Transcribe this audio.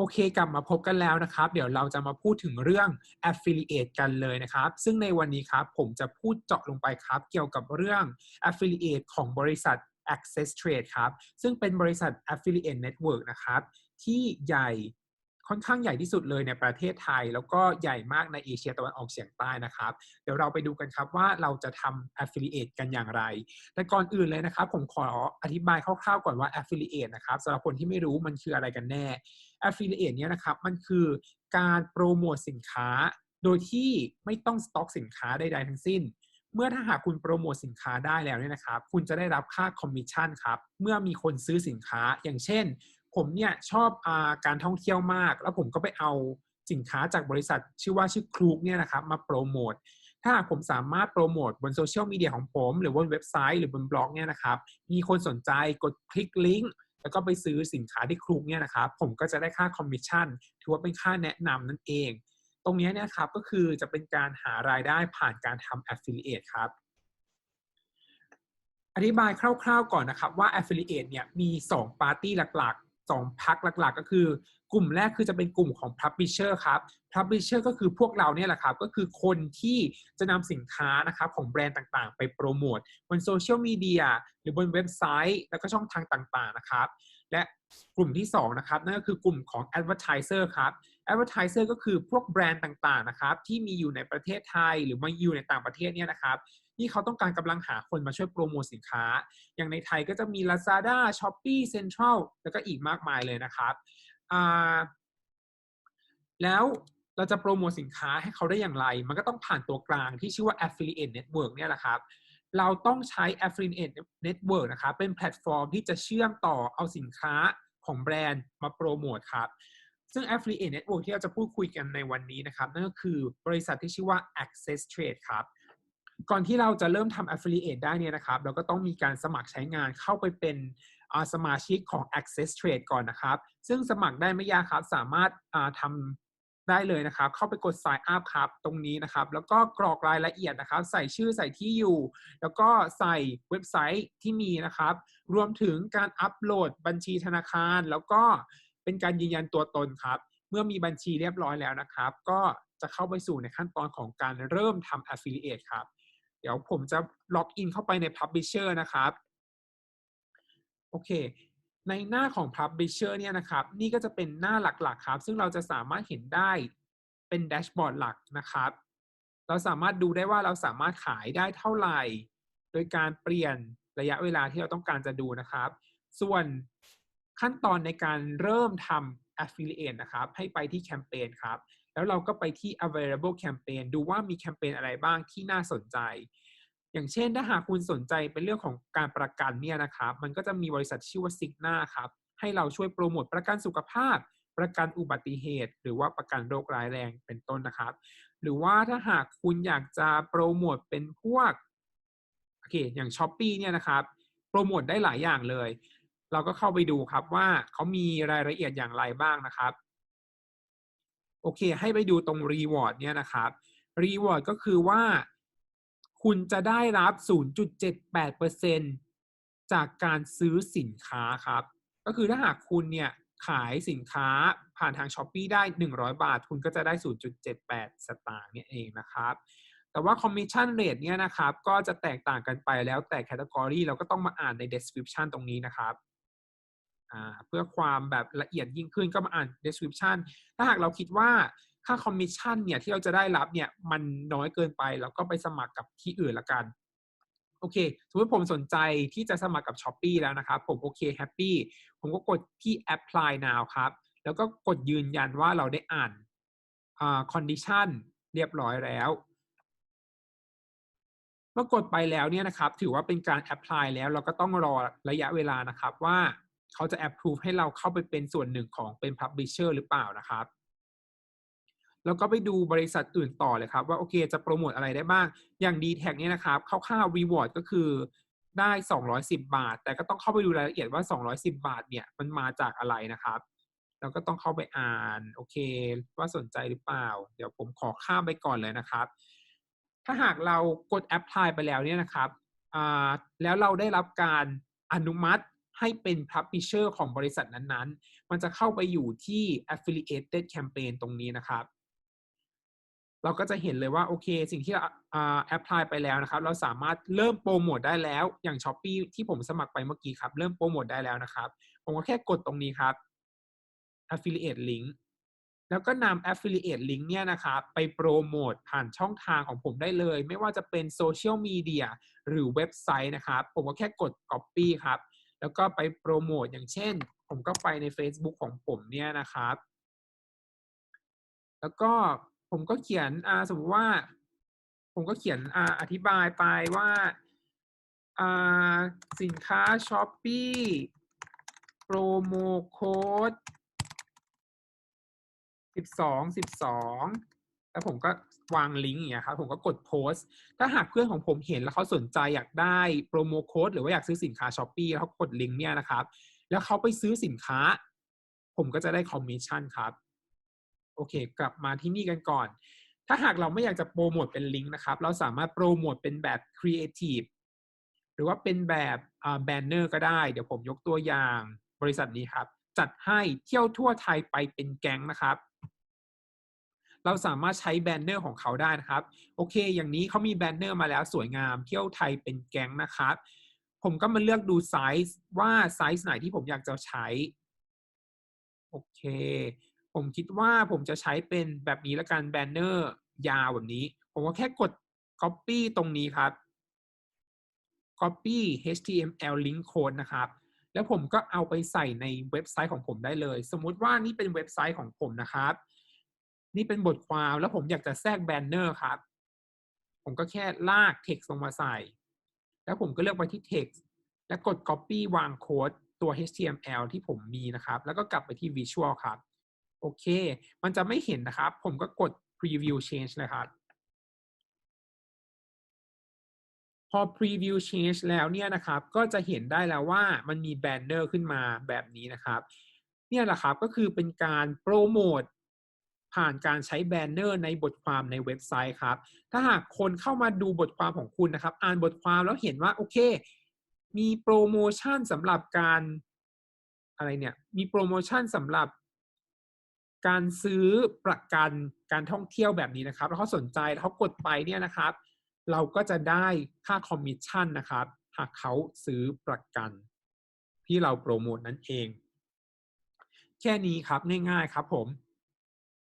โอเคกลับมาพบกันแล้วนะครับ เดี๋ยวเราจะมาพูดถึงเรื่อง affiliate กันเลยนะครับ ซึ่งในวันนี้ครับผมจะพูดเจาะลงไปครับ เกี่ยวกับเรื่อง affiliate ของบริษัท Access Trade ครับ ซึ่งเป็นบริษัท affiliate network นะครับ ที่ใหญ่ ค่อนข้างใหญ่ที่สุดเลยในประเทศไทย แล้วก็ใหญ่มากในเอเชียตะวันออกเฉียงใต้นะครับ เดี๋ยวเราไปดูกันครับว่าเราจะทำ affiliate กันอย่างไร แต่ก่อนอื่นเลยนะครับ ผมขออธิบายคร่าวๆก่อนว่า affiliate นะครับสำหรับคนที่ไม่รู้มันคืออะไรกันแน่ affiliate เนี่ยนะครับมันคือการโปรโมทสินค้า โดยที่ไม่ต้องสต็อกสินค้าใดๆทั้งสิ้นเมื่อถ้าหากคุณโปรโมทสินค้าได้แล้วเนี่ยนะครับ คุณจะได้รับค่าคอมมิชชั่นครับ เมื่อมีคนซื้อสินค้า อย่างเช่น ผมเนี่ยชอบอาการท่องเที่ยวมาก แล้วผมก็ไปเอาสินค้าจากบริษัทชื่อว่าชื่อครูกเนี่ยนะครับมาโปรโมทถ้าหากผมสามารถโปรโมทบนโซเชียลมีเดียของผม หรือบนเว็บไซต์หรือบนบล็อกเนี่ยนะครับ มีคนสนใจกดคลิกลิงก์แล้วก็ไปซื้อสินค้าที่ครูกเนี่ยนะครับ ผมก็จะได้ค่าคอมมิชชั่นถือว่าเป็นค่าแนะนำนั่นเอง ตรงนี้เนี่ยครับก็คือจะเป็นการหารายได้ผ่านการทำ affiliate ครับอธิบายคร่าวๆก่อนนะครับว่า affiliate เนี่ยมี 2 ปาร์ตี้หลักๆ 2พักหลักๆ ก็คือกลุ่มแรกคือจะเป็นกลุ่มของ publisher ครับ publisher ก็คือพวกเราเนี่ยแหละครับ ก็คือคนที่จะนำสินค้านะครับของแบรนด์ต่างๆ ไปโปรโมทบนโซเชียลมีเดียหรือบนเว็บไซต์ แล้วก็ช่องทางต่างๆนะครับ และกลุ่มที่2นะครับนั่นก็คือกลุ่มของ advertiser ครับ advertiser ก็คือพวกแบรนด์ต่างๆนะครับที่มีอยู่ในประเทศไทยหรือมาอยู่ในต่างประเทศเนี่ยนะครับ ที่เขาต้องการกำลังหาคนมาช่วยโปรโมทสินค้า อย่างในไทยก็จะมี Lazada, Shopee, Central แล้วก็อีกมากมายเลยนะครับแล้วเราจะโปรโมทสินค้าให้เขาได้อย่างไร มันก็ต้องผ่านตัวกลางที่ชื่อว่า affiliate network เนี่ยแหละครับ เราต้องใช้ affiliate network นะครับ เป็นแพลตฟอร์มที่จะเชื่อมต่อเอาสินค้าของแบรนด์มาโปรโมทครับ ซึ่ง affiliate network ที่เราจะพูดคุยกันในวันนี้นะครับ นั่นก็คือบริษัทที่ชื่อว่า access trade ครับ ก่อนที่เราจะเริ่มทำ affiliate ได้เนี่ยนะครับ เราก็ต้องมีการสมัครใช้งานเข้าไปเป็นสมาชิกของ access trade ก่อนนะครับ ซึ่งสมัครได้ไม่ยากครับ สามารถทำได้เลยนะครับ เข้าไปกด sign up ครับ ตรงนี้นะครับ แล้วก็กรอกรายละเอียดนะครับ ใส่ชื่อใส่ที่อยู่ แล้วก็ใส่เว็บไซต์ที่มีนะครับ รวมถึงการอัปโหลดบัญชีธนาคาร แล้วก็เป็นการยืนยันตัวตนครับ เมื่อมีบัญชีเรียบร้อยแล้วนะครับ ก็จะเข้าไปสู่ในขั้นตอนของการเริ่มทำ affiliate ครับ เดี๋ยวผมจะล็อกอินเข้าไปใน publisher นะครับ โอเค ในหน้าของ publisher เนี่ยนะครับ นี่ก็จะเป็นหน้าหลักๆ ครับ ซึ่งเราจะสามารถเห็นได้เป็นแดชบอร์ดหลักนะครับ เราสามารถดูได้ว่าเราสามารถขายได้เท่าไหร่ โดยการเปลี่ยนระยะเวลาที่เราต้องการจะดูนะครับ ส่วนขั้นตอนในการเริ่มทำ affiliate นะครับ ให้ไปที่แคมเปญครับ แล้วเราก็ไปที่ available campaign ดูว่ามีแคมเปญอะไรบ้างที่น่าสนใจ อย่างเช่นถ้าหากคุณสนใจเป็นเรื่องของการประกันเนี่ยนะครับ มันก็จะมีบริษัทชื่อว่า Signa ครับ ให้เราช่วยโปรโมทประกันสุขภาพ ประกันอุบัติเหตุ หรือว่าประกันโรคร้ายแรงเป็นต้นนะครับ หรือว่าถ้าหากคุณอยากจะโปรโมทเป็นพวกโอเคอย่าง s h อ p e e เนี่ยนะครับโปรโมทได้หลายอย่างเลย เราก็เข้าไปดูครับว่าเขามีรายละเอียดอย่างไรบ้างนะครับ โอเค ให้ไปดูตรง reward เนี่ยนะครับ reward ก็คือว่าคุณจะได้รับ 0.78%จากการซื้อสินค้าครับ ก็คือถ้าหากคุณเนี่ยขายสินค้าผ่านทาง s h อ p e e ได้ 100 บาท คุณก็จะได้ 0.78 สตางค์เนี่ยเองนะครับ แต่ว่า commission rate เนี่ยนะครับ ก็จะแตกต่างกันไปแล้วแต่ category เราก็ต้องมาอ่านใน description ตรงนี้นะครับ เพื่อความแบบละเอียดยิ่งขึ้นก็มาอ่าน description ถ้าหากเราคิดว่าค่าคอมมิชชั่นเนี่ยที่เราจะได้รับเนี่ยมันน้อยเกินไปเราก็ไปสมัครกับที่อื่นละกันโอเค สมมติผมสนใจที่จะสมัครกับ s h อ p e e แล้วนะครับ ผมโอเคแฮปปี้ผมก็กดที่ apply now ครับ แล้วก็กดยืนยันว่าเราได้อ่านอ่า condition เรียบร้อยแล้ว เมื่อกดไปแล้วเนี่ยนะครับ ถือว่าเป็นการ apply แล้วเราก็ต้องรอระยะเวลานะครับว่า เขาจะ approve ให้เราเข้าไปเป็นส่วนหนึ่งของเป็น publisher หรือเปล่านะครับ แล้วก็ไปดูบริษัทอื่นต่อเลยครับ ว่าโอเคจะโปรโมทอะไรได้บ้าง อย่าง d t แทเนี่ยนะครับคร่าวๆ reward ก็คือได้ 210 บาท แต่ก็ต้องเข้าไปดูรายละเอียดว่า 210 บาทเนี่ยมันมาจากอะไรนะครับเราก็ต้องเข้าไปอ่านโอเค ว่าสนใจหรือเปล่า เดี๋ยวผมขอข้ามไปก่อนเลยนะครับ ถ้าหากเรากด apply ไปแล้วเนี่ยนะครับแล้วเราได้รับการอนุมัติ ให้เป็น publisher ของบริษัทนั้นๆ มันจะเข้าไปอยู่ที่ affiliated campaign ตรงนี้นะครับ เราก็จะเห็นเลยว่า โอเค สิ่งที่เราแอพพลายไปแล้วนะครับ เราสามารถเริ่มโปรโมทได้แล้ว อย่าง s h อ p e e ที่ผมสมัครไปเมื่อกี้ครับ เริ่มโปรโมทได้แล้วนะครับ ผมก็แค่กดตรงนี้ครับ affiliate link แล้วก็นำ affiliate link เนี่ยนะครับไปโปรโมทผ่านช่องทางของผมได้เลย ไม่ว่าจะเป็นโซเชียลมีเดียหรือเว็บไซต์นะครับ ผมก็แค่กด copy ครับ แล้วก็ไปโปรโมทอย่างเช่น ผมก็ไปใน Facebook ของผมเนี่ยนะครับ แล้วก็ผมก็เขียนอสมมติว่า ผมก็เขียนออธิบายไปว่าสินค้า s h อ p e e โปรโมโค้ดสิบสองสิบสองแล้วผมก็ วางลิงก์อย่างเงี้ยครับผมก็กดโพสต์ ถ้าหากเพื่อนของผมเห็นแล้วเขาสนใจอยากได้โปรโมโค้ดหรือว่าอยากซื้อสินค้าช้อปปี้แล้วเขากดลิงก์เนี่ยนะครับ แล้วเขาไปซื้อสินค้า ผมก็จะได้คอมมิชชั่นครับโอเค กลับมาที่นี่กันก่อน ถ้าหากเราไม่อยากจะโปรโมทเป็นลิงก์นะครับ เราสามารถโปรโมทเป็นแบบครีเอทีฟหรือว่าเป็นแบบแบนเนอร์ก็ได้ เดี๋ยวผมยกตัวอย่างบริษัทนี้ครับ จัดให้เที่ยวทั่วไทยไปเป็นแก๊งนะครับ เราสามารถใช้แบนเนอร์ของเขาได้นะครับ โอเค อย่างนี้เขามีแบนเนอร์มาแล้วสวยงาม เที่ยวไทยเป็นแก๊งนะครับ ผมก็มาเลือกดูไซส์ว่าไซส์ไหนที่ผมอยากจะใช้ โอเค ผมคิดว่าผมจะใช้เป็นแบบนี้ละกันแบนเนอร์ยาวแบบนี้ ผมก็แค่กด Copy ตรงนี้ครับ Copy HTML link code นะครับ แล้วผมก็เอาไปใส่ในเว็บไซต์ของผมได้เลย สมมุติว่านี่เป็นเว็บไซต์ของผมนะครับ นี่เป็นบทความแล้วผมอยากจะแทรกแบนเนอร์ครับ ผมก็แค่ลาก text ลงมาใส่ แล้วผมก็เลือกไปที่ text แล้วกด copy วางโค้ดตัว HTML ที่ผมมีนะครับ แล้วก็กลับไปที่ visual ครับ โอเค มันจะไม่เห็นนะครับ ผมก็กด preview change เลยครับ พอ preview change แล้วเนี่ยนะครับ ก็จะเห็นได้แล้วว่ามันมีแบนเนอร์ขึ้นมาแบบนี้นะครับ เนี่ยแหละครับ ก็คือเป็นการโปรโมท ผ่านการใช้แบนเนอร์ในบทความในเว็บไซต์ครับ ถ้าหากคนเข้ามาดูบทความของคุณนะครับ อ่านบทความแล้วเห็นว่าโอเค มีโปรโมชั่นสำหรับการอะไรเนี่ย มีโปรโมชั่นสำหรับการซื้อประกันการท่องเที่ยวแบบนี้นะครับ แล้วเขาสนใจแล้วเขากดไปเนี่ยนะครับ เราก็จะได้ค่าคอมมิชชั่นนะครับ หากเขาซื้อประกันที่เราโปรโมทนั่นเอง แค่นี้ครับง่ายๆครับผม